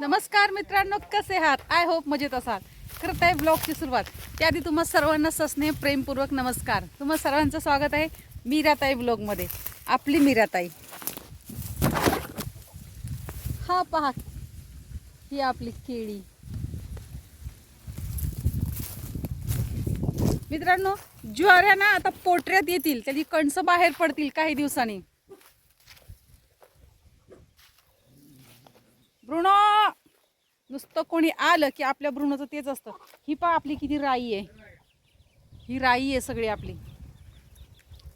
नमस्कार मित्रांनो कसे आहात? आय होप मजेत असाल. करत आहे ब्लॉगची सुरुवात. त्याआधी तुम्हा सर्वांना ससने प्रेमपूर्वक नमस्कार. तुम्हा सर्वांचं स्वागत आहे मीराताई ब्लॉगमध्ये आपली मीराताई. हा पहा. ही आपली केळी. मित्रांनो ज्वाऱ्या ना आता पोटऱ्यात येतील. त्याची कणसं बाहेर पडतील काही दिवसांनी. भ्रूण! नुसतं कोणी आलं की आपल्या भ्रूणाचं तेच असतं. ही पा आपली किती राई आहे. ही राई आहे सगळी आपली.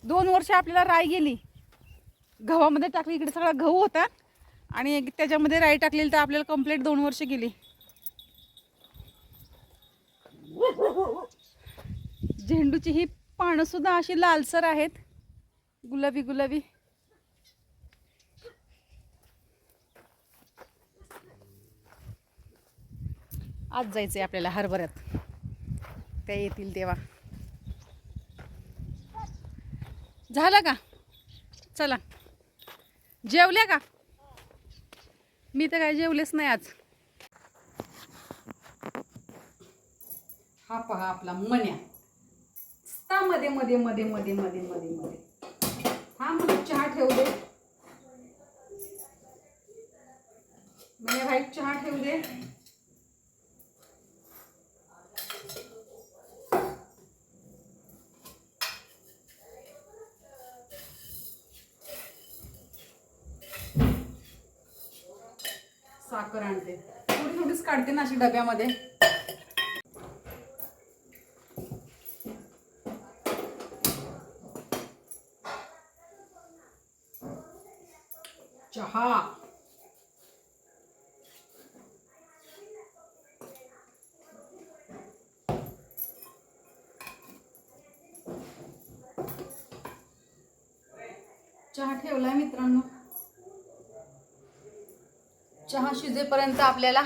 दोन वर्ष आपल्याला राई गेली. गव्हामध्ये टाकली इकडे सगळा गहू होता. आणि त्याच्यामध्ये राई टाकलेली तर आपल्याला कंप्लीट दोन वर्ष गेली. झेंडूची ही पानं सुद्धा अशी लालसर आहेत. गुलाबी गुलाबी. आज जायचंय आपल्याला हरभऱ्यात. त्या येतील तेव्हा. झालं का? चला. जेवल्या का? मी तर काय जेवलेच नाही आज. हा पहा आपला मण्या. नुसता मध्ये मध्ये मध्ये मध्ये मध्ये मध्ये मध्ये. हा मग चहा ठेवू दे. म्हणजे भाई चहा ठेवू दे. साखर आणते. थोडी थोडीच काढते ना अशी डब्यामध्ये. चहा. चहा ठेवलाय मित्रांनो. चहा शिजेपर्यंत आपल्याला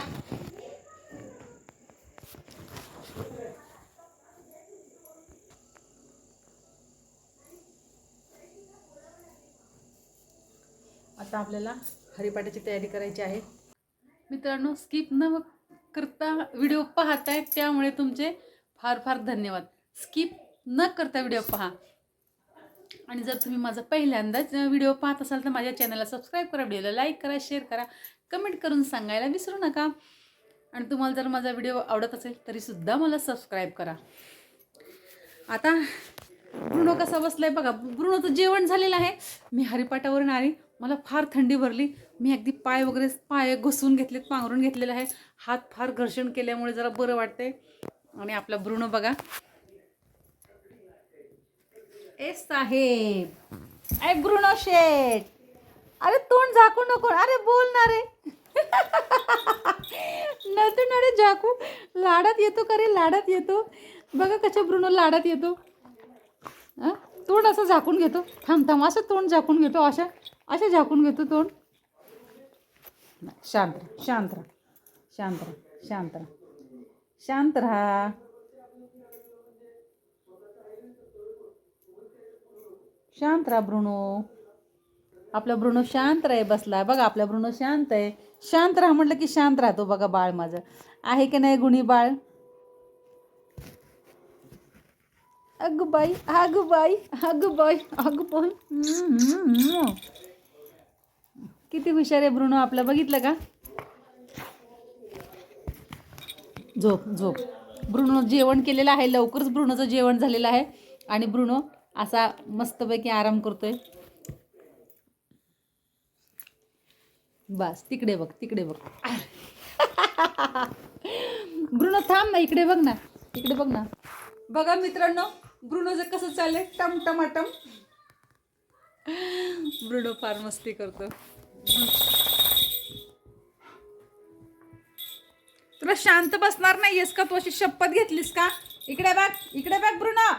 आता आपल्याला हरिपाठाची तयारी करायची आहे. मित्रांनो स्किप न करता व्हिडिओ पाहताय त्यामुळे तुमचे फार फार धन्यवाद. स्किप न करता व्हिडिओ पहा. आणि जर तुम्ही माझा पहिल्यांदाच व्हिडिओ पाहत असाल तर माझ्या चॅनलला सबस्क्राईब करा व्हिडिओला लाईक करा शेअर करा. कमेंट करून सांगायला विसरू नका. आणि तुम्हाला जर माझा व्हिडिओ आवडत असेल तरीसुद्धा मला सबस्क्राईब करा. आता ब्रुणो कसा बसलाय बघा. ब्रुणोचं जेवण झालेलं आहे. मी हरिपाटावरून आली. मला फार थंडी भरली. मी अगदी पाय वगैरे पाय घुसवून घेतलेत पांघरून घेतलेलं आहे. हात फार घर्षण केल्यामुळे जरा बरं वाटतंय. आणि आपला ब्रुणो बघा. ए साहेब. ब्रुणो शेठ. अरे तोंड झाकू नको. अरे बोल ना रे. नतून अरे झाकू. लाडात येतो का रे? लाडात येतो. बघा कशा ब्रुनो लाडात येतो. तोंड असं झाकून घेतो. थांब थांब. असं तोंड झाकून घेतो. अशा अशा झाकून घेतो तोंड. शांत राहा शांत राहा. शांत राहा शांत राहा. शांत राहा. शांत राहा ब्रुनो. आपला भ्रूण शांत राहे बसला बघा आपला भ्रूण शांत आहे. शांत राहा म्हटलं की शांत राहतो बघा बाळ माझं. आहे की नाही गुणी बाळ? अग बाई अग बाई अग बाई अग बाई. किती हुशार आहे भ्रूण आपलं बघितलं का? झोप झोप. भ्रूण जेवण केलेलं आहे. लवकरच ब्रुनोचं जेवण झालेलं आहे. आणि भ्रूण असा मस्तपैकी आराम करतोय. बस तिकडे बघ तिकडे बघ. ब्रुनो थांब ना इकडे बघ ना इकडे बघ ना. बघा मित्रांनो ब्रुनोचं कसं चाललंय टम टमाटम ब्रुनो फार मस्ती करतो. तुला शांत बसणार नाहीयेस का? तू अशी शपथ घेतलीस का? इकडे बघ इकडे बघ ब्रुनो.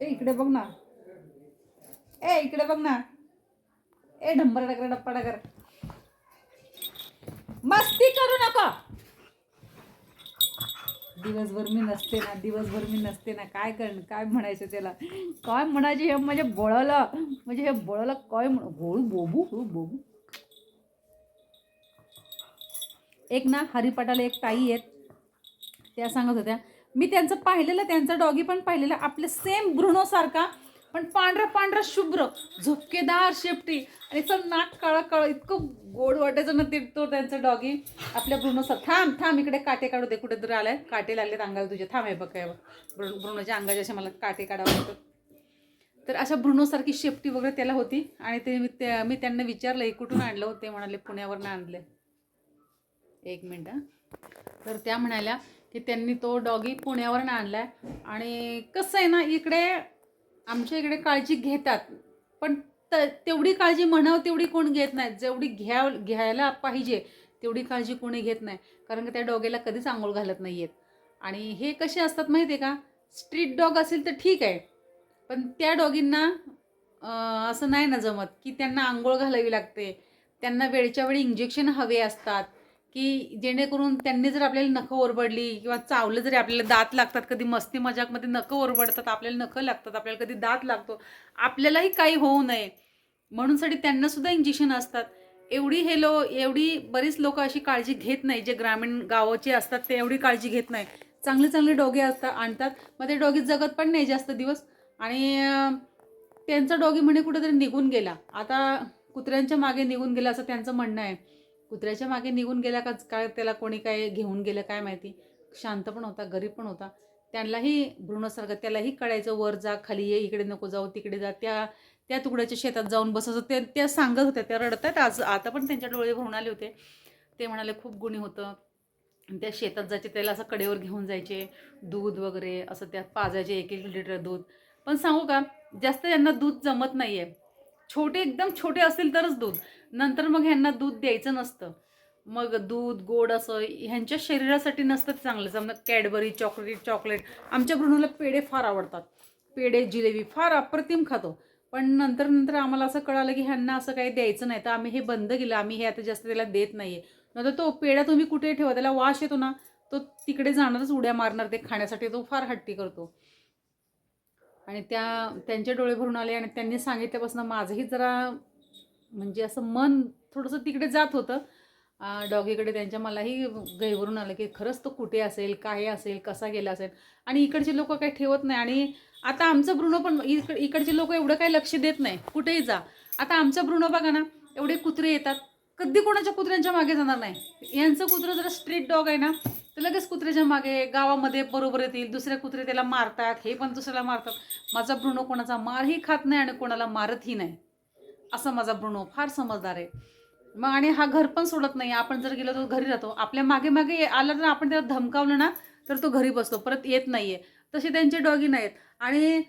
ए इकडे बघ ना. ए इकडे बघ ना. ए ढंबर डगर डप्पा डगर. मस्ती करू नका. दिवसभर मी नसते ना दिवसभर मी नसते ना काय कर काय म्हणायचं त्याला? काय म्हणायचे हे म्हणजे बोळाला म्हणजे हे बोळाला काय म्हण होळू बोबू हो बोबू. एक ना हरिपाटाला एक ताई आहेत. त्या सांगत होत्या मी त्यांचं पाहिलेलं त्यांचा डॉगी पण पाहिलेलं आपलं सेम ब्रुनोसारखा पण पांढरा पांढरा शुभ्र झुपकेदार शेपटी. आणि असं नाक काळा काळ इतकं गोड वाटायचं ना ते तो त्यांचं डॉगी. आपल्या ब्रुनोचा थांब थांब इकडे काटे काढू दे कुठेतरी आलाय. काटे लागलेत अंगाला तुझ्या थांब आहे बघ काय बघ. ब्रुनोच्या अंगाचे असे मला काटे काढावं लागतात. तर अशा ब्रुनोसारखी शेपटी वगैरे त्याला होती. आणि ते मी त्या मी त्यांना विचारलं हे कुठून आणलं होतं ते म्हणाले पुण्यावरनं आणले एक मिनटं तर त्या म्हणाल्या की त्यांनी तो डॉगी पुण्यावरनं आणलाय. आणि कसं आहे ना इकडे आमच्या इकडे काळजी घेतात. पण त तेवढी काळजी म्हणावं तेवढी कोण घेत नाही. जेवढी घ्या घ्यायला पाहिजे तेवढी काळजी कोणी घेत नाही. कारण की त्या डॉगेला कधीच आंघोळ घालत नाही आहेत आणि हे कसे असतात माहिती आहे का? स्ट्रीट डॉग असेल तर ठीक आहे. पण त्या डॉगींना असं नाही ना जमत की त्यांना आंघोळ घालावी लागते. त्यांना वेळच्या वेळी इंजेक्शन हवे असतात. की जेणेकरून त्यांनी जर आपल्याला नखं ओरबडली किंवा चावलं जरी आपल्याला दात लागतात कधी मस्ती मजाकमध्ये नखं ओरबडतात आपल्याला नखं लागतात आपल्याला कधी दात लागतो आपल्यालाही काही होऊ नये. म्हणूनसाठी त्यांनासुद्धा इंजेक्शन असतात. एवढी हे लो एवढी बरीच लोक अशी काळजी घेत नाही जे ग्रामीण गावाचे असतात ते एवढी काळजी घेत नाही. चांगले चांगले डोगे असतात आणतात. मग ते डोगे जगत पण नाही जास्त दिवस. आणि त्यांचा डॉगी म्हणे कुठेतरी निघून गेला. आता कुत्र्यांच्या मागे निघून गेला असं त्यांचं म्हणणं आहे. कुत्र्याच्या मागे निघून गेल्या का काय त्याला कोणी काय घेऊन गेलं काय माहिती? शांत पण होता गरीब पण होता. त्यांनाही भ्रूणसर्ग त्यालाही कळायचं वर जा खाली ये इकडे नको जाऊ तिकडे जा. त्या त्या तुकड्याच्या शेतात जाऊन बसायचं. ते त्या सांगत होत्या त्या रडतात आज आता पण त्यांच्या डोळे भरून आले होते. ते म्हणाले खूप गुणी होतं. आणि त्या शेतात जायचे त्याला असं कडेवर घेऊन जायचे दूध वगैरे असं त्यात पाजायचे एक एक लिटर दूध. पण सांगू का जास्त यांना दूध जमत नाही आहे छोटे एकदम छोटे असतील तरच दूध. नंतर मग ह्यांना दूध द्यायचं नसतं. मग दूध गोड असं ह्यांच्या शरीरासाठी नसतं ते चांगलं. समजा कॅडबरी चॉकलेट चॉकलेट. आमच्या भ्रूणाला पेढे फार आवडतात. पेढे जिलेबी फार अप्रतिम खातो. पण नंतर नंतर आम्हाला असं कळालं की ह्यांना असं काही द्यायचं नाही. तर आम्ही हे बंद केलं. आम्ही हे आता जास्त त्याला देत नाही आहे नंतर तो पेढा तुम्ही कुठे ठेवा? त्याला वाश येतो ना तो तिकडे जाणारच उड्या मारणार. ते खाण्यासाठी तो फार हट्टी करतो. आणि त्या त्यांचे डोळे भरून आले आणि त्यांनी सांगितल्यापासून माझंही जरा म्हणजे असं मन थोडंसं तिकडे जात होतं. डॉगीकडे त्यांच्या मलाही गैवरून आलं की खरंच तो कुठे असेल काय असेल कसा गेला असेल? आणि इकडचे लोक काही ठेवत नाही. आणि आता आमचं भ्रूण पण इकड इकडचे लोक एवढं काही लक्ष देत नाही. कुठेही जा. आता आमचं भ्रूण बघा ना एवढे कुत्रे येतात. कधी कोणाच्या कुत्र्यांच्या मागे जाणार नाही. यांचं कुत्रं जरा स्ट्रीट डॉग आहे ना तर लगेच कुत्र्याच्या मागे गावामध्ये बरोबर येतील दुसरे कुत्रे त्याला मारतात हे पण दुसऱ्याला मारतात. माझा भ्रूण कोणाचा मारही खात नाही आणि कोणाला मारतही नाही. असा माझा भ्रूण फार समजदार आहे. मग आणि हा घर पण सोडत नाही. आपण जर गेलो तर घरी राहतो. आपल्या मागे मागे आला तर आपण त्याला धमकावलं ना तर तो घरी बसतो. परत येत नाही आहे तसे त्यांचे डॉगी नाहीत. आणि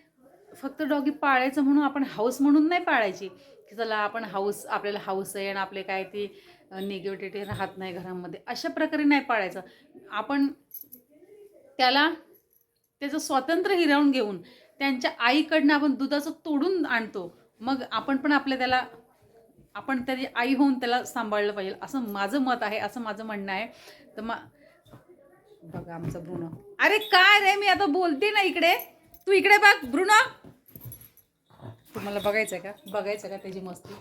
फक्त डॉगी पाळायचं म्हणून आपण हाऊस म्हणून नाही पाळायची की चला आपण हाऊस आपल्याला हाऊस आहे आणि आपले काय ते निगेटिव्हिटी राहत नाही घरामध्ये अशा प्रकारे नाही पाळायचं. आपण त्याला त्याचं स्वातंत्र्य हिरावून घेऊन त्यांच्या आईकडनं आपण दुधाचं तोडून आणतो मग आपण पण आपल्या त्याला आपण त्याची आई होऊन त्याला सांभाळलं पाहिजे असं माझं मत आहे असं माझं म्हणणं आहे. तर मग बघा आमचं भ्रूण. अरे काय रे मी आता बोलते ना इकडे. तू इकडे बघ भ्रूण तुम्हाला बघायचं आहे का? बघायचं का त्याची मस्ती?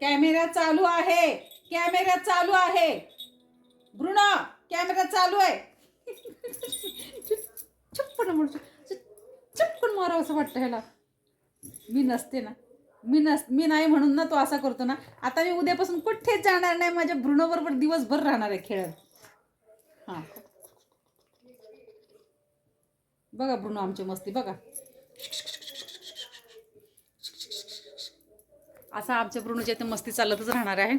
कॅमेरा चालू आहे. कॅमेरा चालू आहे. भ्रूण कॅमेरा चालू आहे. छप्पन म्हणतो छप्पन मारावं असं वाटतं ह्याला. मी नसते ना. मी नस मी नाही म्हणून ना तो असा करतो ना. आता मी उद्यापासून कुठेच जाणार नाही. माझ्या भ्रूणाबरोबर दिवसभर राहणार आहे खेळत हां. बघा भ्रूण आमची मस्ती बघा. असा आमच्या ब्रुनोच्या इथे मस्ती चालतच राहणार आहे.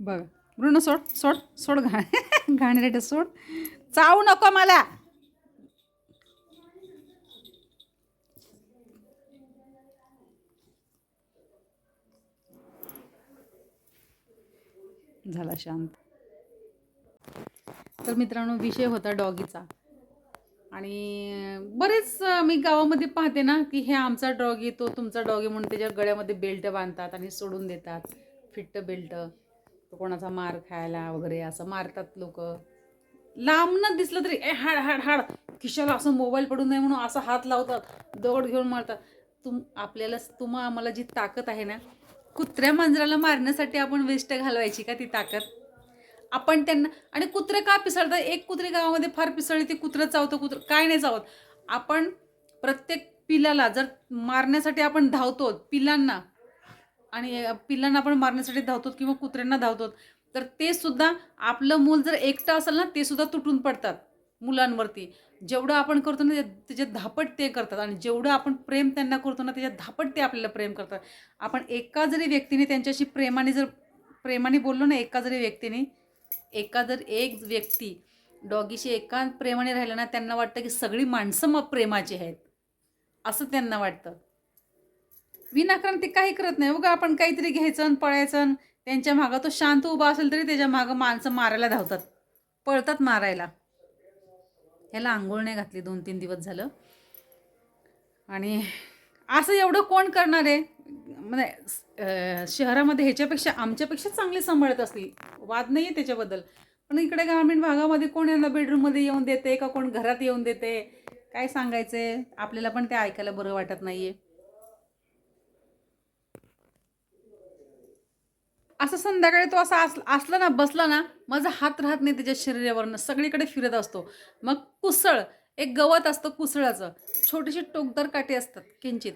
बघा. ब्रुनो सोड सोड सोड घा घाणेरडे सोड. चावू नको मला. झाला शांत. तर मित्रांनो विषय होता डॉगीचा. आणि बरेच मी गावामध्ये पाहते ना की हे आमचा डॉगी तो तुमचा डॉगी म्हणून त्याच्या गळ्यामध्ये बेल्ट बांधतात आणि सोडून देतात. फिट्ट बेल्ट तो कोणाचा मार खायला वगैरे असं मारतात लोक. लांबनं दिसलं तरी ए हाड हाड हाड खिशाला असं मोबाईल पडू नये म्हणून असं हात लावतात दगड घेऊन मारतात. तुम आपल्याला तुम्हा आम्हाला जी ताकद आहे ना कुत्र्या मांजराला मारण्यासाठी आपण वेस्ट घालवायची का ती ताकद? आपण त्यांना आणि कुत्रे का पिसळतात? एक कुत्रे गावामध्ये फार पिसळली ते कुत्रं चावतं कुत्रं काय नाही चावत. आपण प्रत्येक पिलाला जर मारण्यासाठी आपण धावतो पिलांना आणि पिल्लांना आपण मारण्यासाठी धावतो किंवा कुत्र्यांना धावतो तर ते सुद्धा आपलं मूल जर एकटं असेल ना ते सुद्धा तुटून पडतात मुलांवरती. जेवढं आपण करतो ना त्याच्यात धापट ते करतात आणि जेवढं आपण प्रेम त्यांना करतो ना त्याच्यात धापट ते आपल्याला प्रेम करतात. आपण एका जरी व्यक्तीने त्यांच्याशी प्रेमाने जर प्रेमाने बोललो ना एका जरी व्यक्तीने एका जर एक व्यक्ती डॉगीशी एका प्रेमाने राहिलं ना त्यांना वाटतं की सगळी माणसं मग प्रेमाची आहेत. असं त्यांना वाटतं. विनाकारण ते काही करत नाही. बघा आपण काहीतरी घ्यायचं आणि पळायचं आणि त्यांच्या मागं तो शांत उभा असेल तरी त्याच्या मागं माणसं मारायला धावतात. पळतात मारायला. ह्याला आंघोळ नाही घातली दोन तीन दिवस झालं. आणि असं एवढं कोण करणार आहे? म्हणजे शहरामध्ये ह्याच्यापेक्षा आमच्यापेक्षा चांगले सांभाळत असतील वाद नाही आहे त्याच्याबद्दल. पण इकडे ग्रामीण भागामध्ये कोण यांना बेडरूममध्ये येऊन देते का कोण घरात येऊन देते? काय सांगायचं आपल्याला पण ते ऐकायला बरं वाटत नाही आहे असं संध्याकाळी तो असा अस असला ना बसला ना माझा हात राहत नाही त्याच्या शरीरावरनं. सगळीकडे फिरत असतो. मग कुसळ एक गवत असतं कुसळाचं. छोटीशी टोकदार काटे असतात किंचित.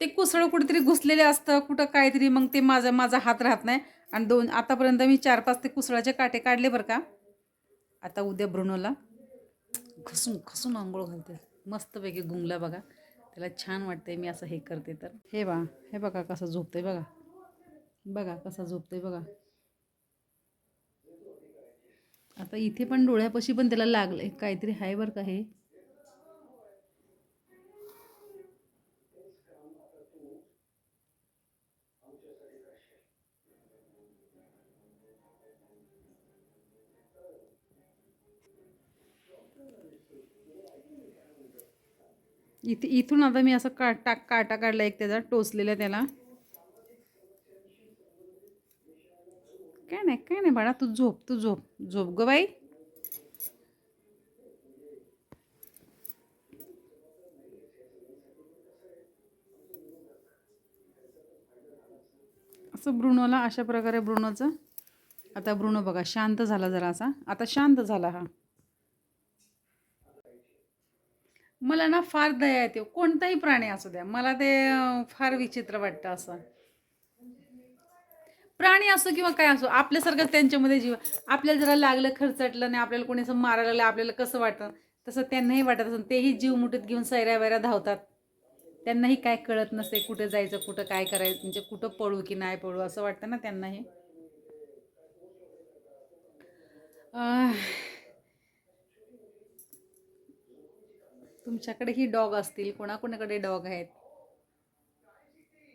ते कुसळं कुठेतरी घुसलेले असतं कुठं काहीतरी मग ते माझा माझा हात राहत नाही. आणि दोन आतापर्यंत मी चार पाच ते कुसळाचे काटे काढले बरं का. आता उद्या ब्रुनोला घसून घसून आंघोळ घालते. मस्तपैकी गुंगला बघा. त्याला छान वाटते मी असं हे करते तर. हे बा हे बघा कसं झोपतंय बघा. बघा कसा झोपतोय बघा. आता इथे पण डोळ्यापाशी पण त्याला लागलंय. काहीतरी आहे बरं का हे? इथे इथून आता मी असं का टाक काटा काढला एक त्याचा टोचलेला त्याला. काय नाही काय नाही बाळा तू झोप तू झोप झोप ग बाई. असं ब्रुणोला अशा प्रकारे ब्रुणोचं आता ब्रुणो बघा शांत झाला जरा असा. आता शांत झाला हा. मला ना फार दया येते. कोणताही प्राणी असू द्या. मला ते फार विचित्र वाटतं असं. प्राणी असो किंवा काय असो आपल्यासारखं त्यांच्यामध्ये जीव आपल्याला जरा लागलं खर्चटलं नाही आपल्याला कोणी असं मारायला लागलं आपल्याला कसं वाटतं? तसं त्यांनाही वाटत असं. तेही जीव मुठीत घेऊन सैऱ्या वैऱ्या धावतात. त्यांनाही काय कळत नसते कुठं जायचं कुठं काय करायचं म्हणजे कुठं पळू की नाही पळू असं वाटतं ना त्यांनाही. तुमच्याकडे तुमच्याकडेही डॉग असतील कोणाकोणाकडे डॉग आहेत?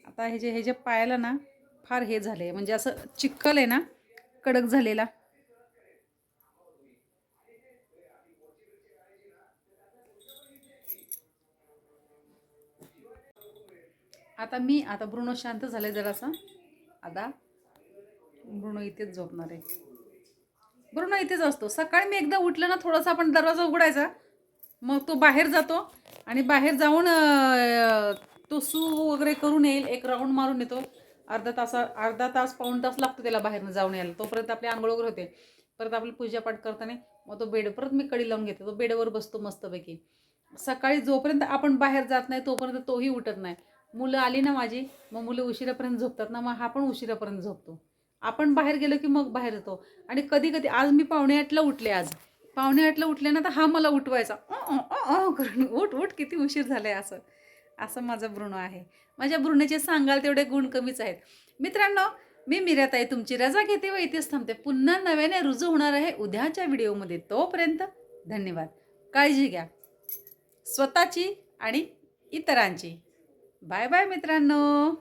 आता हे जे हे जे पायाला ना फार हे झाले म्हणजे असं चिक्कल आहे ना कडक झालेला. आता मी आता ब्रुनो शांत झाले जरासा. आता ब्रुनो इथेच झोपणार आहे. ब्रुनो इथेच असतो. सकाळी मी एकदा उठलं ना थोडासा आपण दरवाजा उघडायचा. मग तो बाहेर जातो आणि बाहेर जाऊन तो सू वगैरे करून येईल एक राऊंड मारून येतो. अर्धा तासा अर्धा तास पाऊण तास लागतो त्याला बाहेरनं जाऊन यायला. तोपर्यंत आपली आंघोळ वगैरे होते. परत आपली पूजापाठ करताना मग तो बेड परत मी कडी लावून घेते. तो बेडवर बसतो मस्तपैकी. सकाळी जोपर्यंत आपण बाहेर जात नाही तोपर्यंत तोही उठत नाही. मुलं आली ना माझी मग मुलं उशिरापर्यंत झोपतात ना मग हा पण उशिरापर्यंत झोपतो. आपण बाहेर गेलो की मग बाहेर येतो. आणि कधी कधी आज मी पावणे आठला उठले आज. पावणे आठला उठले ना तर हा मला उठवायचा. अ, अ, करून उठ उठ किती उशीर झालाय असं. असं माझं भ्रूण आहे. माझ्या भ्रूणाचे सांगाल तेवढे गुण कमीच आहेत. मित्रांनो मी मिरत आहे तुमची रजा घेते व इथेच थांबते. पुन्हा नव्याने रुजू होणार आहे उद्याच्या व्हिडिओमध्ये. तोपर्यंत धन्यवाद. काळजी घ्या. स्वतःची आणि इतरांची. बाय बाय मित्रांनो.